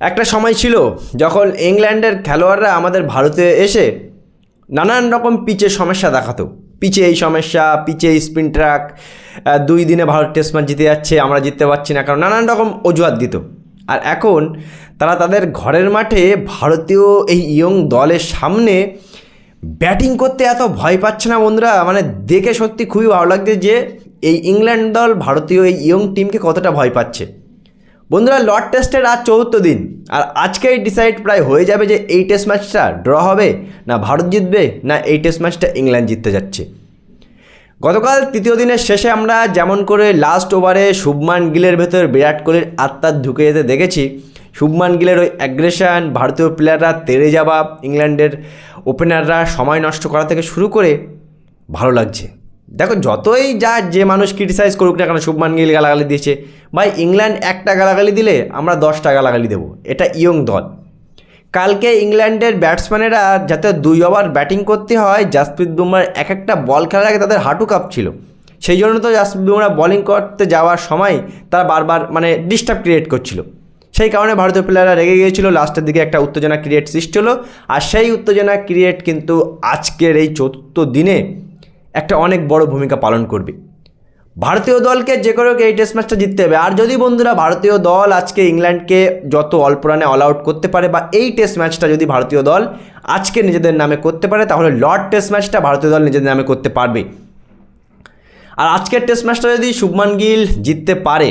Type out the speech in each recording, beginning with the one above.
একটা সময় ছিল যখন ইংল্যান্ডের খেলোয়াড়রা আমাদের ভারতে এসে নানান রকম পিচের সমস্যা দেখাতো। পিচে এই সমস্যা, পিচে স্পিন ট্র্যাক দুই দিনে ভারত টেস্ট ম্যাচ জিতে যাচ্ছে, আমরা জিততে পারছি না, কারণ নানান রকম অজুহাত দিত। আর এখন তারা তাদের ঘরের মাঠে ভারতীয় এই ইয়ং দলের সামনে ব্যাটিং করতে এত ভয় পাচ্ছে না বন্ধুরা মানে দেখে সত্যি খুবই ভালো লাগছে যে এই ইংল্যান্ড দল ভারতীয় এই ইয়ং টিমকে কতটা ভয় পাচ্ছে। বন্ধুরা, লর্ড টেস্টের আজ চতুর্থ দিন। আর আজকেই ডিসাইড প্রায় হয়ে যাবে যে এই টেস্ট ম্যাচটা ড্র হবে না ভারত জিতবে, না এই টেস্ট ম্যাচটা ইংল্যান্ড জিততে যাচ্ছে। গতকাল তৃতীয় দিনের শেষে আমরা যেমন করে লাস্ট ওভারে শুভমান গিলের ভেতর বিরাট কোহলির আত্মার ঢুকে যেতে দেখেছি। শুভমান গিলের ওই অ্যাগ্রেশন ভারতীয় প্লেয়াররা তেড়ে যাওয়া, ইংল্যান্ডের ওপেনাররা সময় নষ্ট করা থেকে শুরু করে ভালো লাগছে। দেখো, যতই যা যে মানুষ ক্রিটিসাইজ করুক না কেন, শুভমান গিল গালাগালি দিয়েছে, ভাই, ইংল্যান্ড একটা গালাগালি দিলে আমরা দশটা গালাগালি দেবো। এটা ইয়ং দল। কালকে ইংল্যান্ডের ব্যাটসম্যানেরা যাতে দুই ওভার ব্যাটিং করতে হয়, জাসপ্রীত বুমরার এক একটা বল খেলার আগে তাদের হাঁটু কাঁপছিল। সেই জন্য তো জাসপ্রীত বুমরা বলিং করতে যাওয়ার সময় তারা বারবার মানে ডিস্টার্ব ক্রিয়েট করছিল। সেই কারণে ভারতীয় প্লেয়াররা রেগে গিয়েছিল লাস্টের দিকে একটা উত্তেজনা ক্রিয়েট সৃষ্টি হলো। আর সেই উত্তেজনা ক্রিয়েট কিন্তু আজকের এই চতুর্থ দিনে একটা অনেক বড় ভূমিকা পালন করবে। ভারতীয় দলকে যে করে এই টেস্ট ম্যাচটা জিততে হবে। আর যদি বন্ধুরা ভারতীয় দল আজকে ইংল্যান্ডকে যত অল্প রানে অল আউট করতে পারে বা এই টেস্ট ম্যাচটা যদি ভারতীয় দল আজকে নিজেদের নামে করতে পারে, তাহলে লর্ড টেস্ট ম্যাচটা ভারতীয় দল নিজেদের নামে করতে পারবে। আর আজকের টেস্ট ম্যাচটা যদি শুভমান গিল জিততে পারে,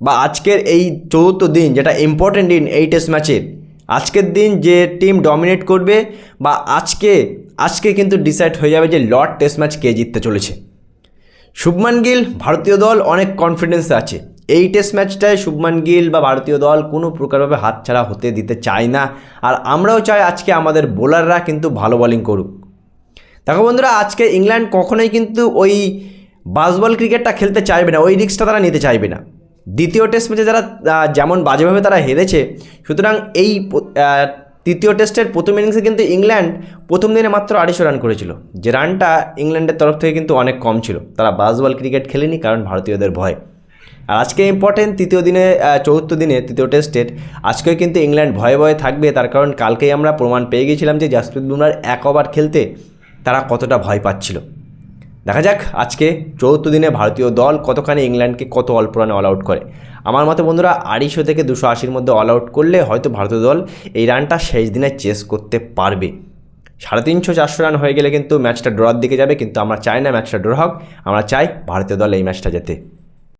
বা আজকের এই চতুর্থ দিন যেটা ইম্পর্টেন্ট দিন এই টেস্ট ম্যাচের আজকের দিন যে টিম ডমিনেট করবে বা আজকে আজকে কিন্তু ডিসাইড হয়ে যাবে যে লর্ড টেস্ট ম্যাচ কে জিততে চলেছে। শুভমান গিল, ভারতীয় দল অনেক কনফিডেন্স আছে। এই টেস্ট ম্যাচটায় শুভমান গিল বা ভারতীয় দল কোনো প্রকারভাবে হাতছাড়া হতে দিতে চায় না। আর আমরাও চাই আজকে আমাদের বোলাররা কিন্তু ভালো বোলিং করুক। দেখো বন্ধুরা, আজকে ইংল্যান্ড কখনোই কিন্তু ওই বাসবল ক্রিকেটটা খেলতে চাইবে না, ওই রিস্কটা তারা নিতে চাইবে না। দ্বিতীয় টেস্ট ম্যাচে যারা যেমন বাজেভাবে তারা হেরেছে, সুতরাং এই তৃতীয় টেস্টের প্রথম ইনিংসে কিন্তু ইংল্যান্ড প্রথম দিনে মাত্র আড়াইশো রান করেছিল। যে রানটা ইংল্যান্ডের তরফ থেকে কিন্তু অনেক কম ছিল। তারা বাসবল ক্রিকেট খেলেনি কারণ ভারতীয়দের ভয়। আর আজকে ইম্পর্টেন্ট তৃতীয় দিনে চতুর্থ দিনে তৃতীয় টেস্টের আজকেও কিন্তু ইংল্যান্ড ভয়ে ভয়ে থাকবে। তার কারণ কালকেই আমরা প্রমাণ পেয়ে গেছিলাম যে জাসপ্রীত বুমরার এক ওভার খেলতে তারা কতটা ভয় পাচ্ছিল। দেখা যাক আজকে চৌদ্দ দিনে ভারতীয় দল কতখানি ইংল্যান্ডকে কত অল্প রানে অল আউট করে। আমার মতে বন্ধুরা, আড়াইশো থেকে দুশো আশির মধ্যে অল আউট করলে হয়তো ভারতীয় দল এই রানটা শেষ দিনে চেস করতে পারবে। সাড়ে তিনশো চারশো রান হয়ে গেলে কিন্তু ম্যাচটা ড্রর দিকে যাবে, কিন্তু আমরা চাই না ম্যাচটা ড্র হোক, আমরা চাই ভারতীয় দল এই ম্যাচটা যেতে